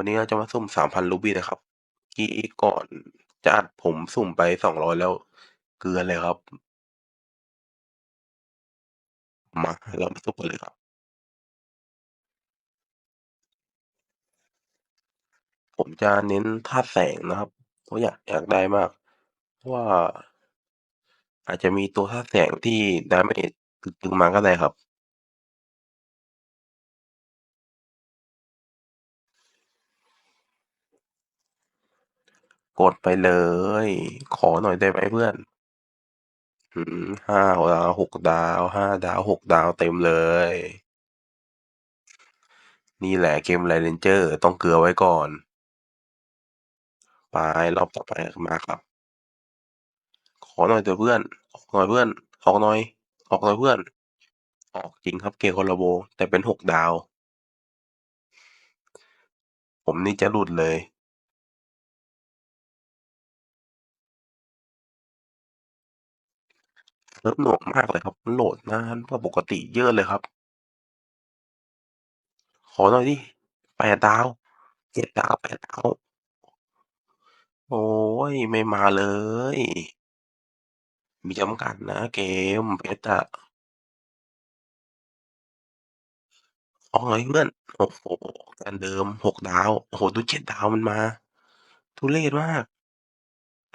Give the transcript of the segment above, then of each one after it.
วันนี้เราจะมาสุ่ม3,000รูบี้นะครับกี้ก่อนจะอัดผมสุ่มไป200แล้ว เกลือเลยครับ มาเรามาสุ่มกันเลยครับ ผมจะเน้นธาตุแสงนะครับเพราะอยากอยากได้มาก เพราะว่า อาจจะมีตัวธาตุแสงที่ damage ตึงๆมาก็ได้ครับ กดไปเลย ขอหน่อยได้ไหมเพื่อน อืม5ดาว6ดาว5ดาว6ดาวเต็มเลย นี่แหละเกม LAN Ranger ต้องเกลือไว้ก่อน ไปรอบต่อไปมาครับ ขอหน่อยเถอะเพื่อน ออกหน่อยเพื่อน ออกหน่อย ออกหน่อยเพื่อน ออกจริงครับ K-Collabo แต่เป็น6ดาว ผมนี่จะหลุดเลย เซิร์ฟหน่งมากเลยครับโหลดนานกว่าปกติเยอะเลยครับ ขอหน่อยสิ8ดดาว7ดดาว8ดดาวโอ๊ยไม่มาเลย มีจำกัดนะเกมเพชรอะออกหน่อยเพื่อนโอ้โฮอันเดิม6ดาว โอ้โฮดู7ดดาวมันมา ทุเรศมาก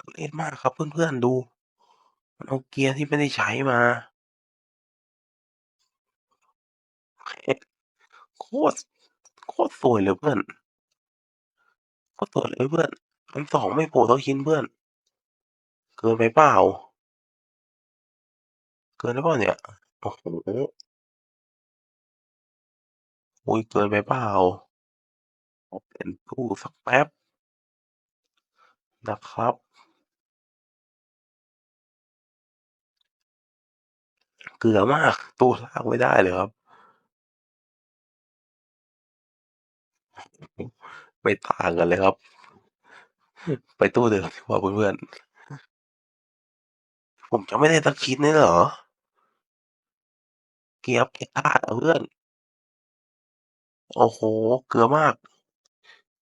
ทุเรศมากครับเพื่อนๆดูมัน เอาเกียร์ที่ไม่ได้ใช้มา โคตรโคตรสวยเลยเพื่อนโคตรสวยเลยเพื่อน1,200ไม่โผล่สักชิ้นเพื่อน เกินไปเปล่า?เกินไปเปล่าเนี่ย?โอ้โฮอุ๊ยเกินไปเปล่า?เปลี่ยนตู้สักแป๊บนะครับ เกลือมาก ตู้ลากไม่ได้เลยครับ ไม่ต่างกันเลยครับ ไปตู้เดิมดีกว่าเพื่อนๆ ผมยังไม่ได้สักชิ้นเลยเหรอ?เกียร์เกียร์กล้าเหรอเพื่อน?โอ้โฮเกลือมาก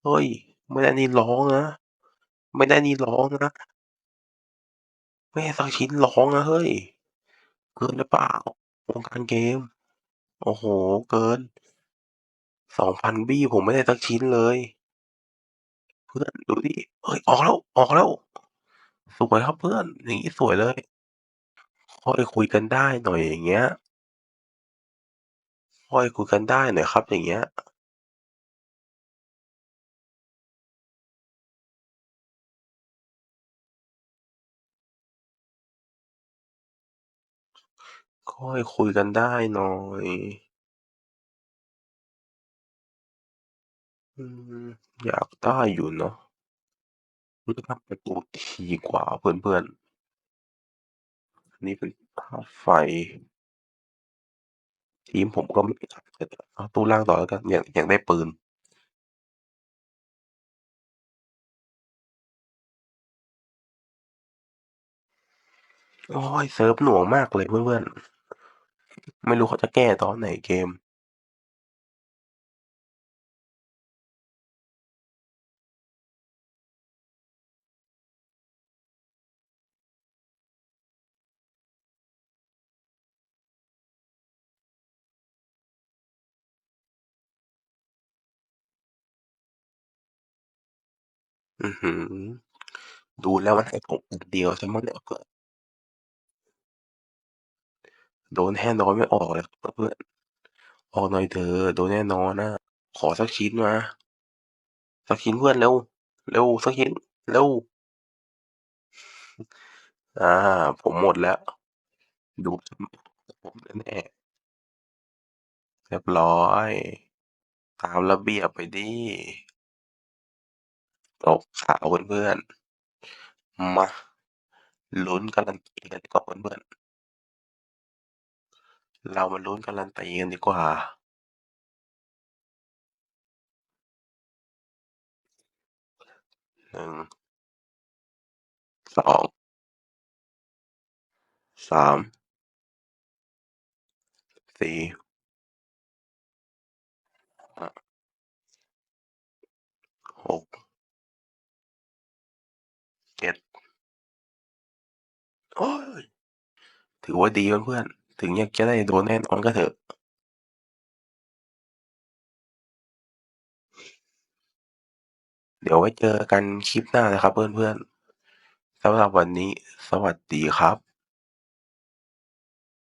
เฮ้ย ไม่ได้นี่ร้องนะ ไม่ได้นี่ร้องนะ ไม่ได้สักชิ้นร้องนะเฮ้ย เกินไปเปล่า?วงการเกม โอ้โฮเกิน2,000บี้ผมไม่ได้สักชิ้นเลย เพื่อนดูดิเฮ้ย ออกแล้ว ออกแล้ว สวยครับเพื่อน อย่างงี้สวยเลย ค่อยคุยกันได้หน่อยอย่างเงี้ย ค่อยคุยกันได้หน่อยครับอย่างเงี้ย ค่อยคุยกันได้หน่อย อืม อยากได้อยู่เนาะ รู้สึกว่าประตูถี่กว่าเพื่อน ๆ อันนี้เป็นธาไฟ ทีมผมก็ไม่ เอาตู้ล่างต่อแล้วกัน อยาก อยากได้ปืน โอ๊ย เซิร์ฟหน่วงมากเลยเพื่อน ๆ ไม่รู้เขาจะแก้ตอนไหนเกมอื้อฮือ ดูแล้วมันให้ผมอันเดียวเสียมั้งเนี่ย โดนแน่นอนไม่ออกเลยครับเพื่อน ออกหน่อยเถอะโดนแน่นอนอะขอสักชิ้นมา สักชิ้นเพื่อนเร็ว เร็วสักชิ้น เร็ว อ่า ผมหมดแล้ว ดูผมแน่เรียบร้อย ตามระเบียบไปดิตกขาวเพื่อนๆมาลุ้นการันตีกันดีกว่าเพื่อนๆ เรามาลุ้นการันตีกันดีกว่า1 2 3 4 5ก7โอ๊ยถือว่าดีเพื่อนๆ ถึงอยากจะได้โดนแน่นอนก็เถอะเดี๋ยวไว้เจอกันคลิปหน้านะครับเพื่อนๆสำหรับวันนี้ สวัสดีครับ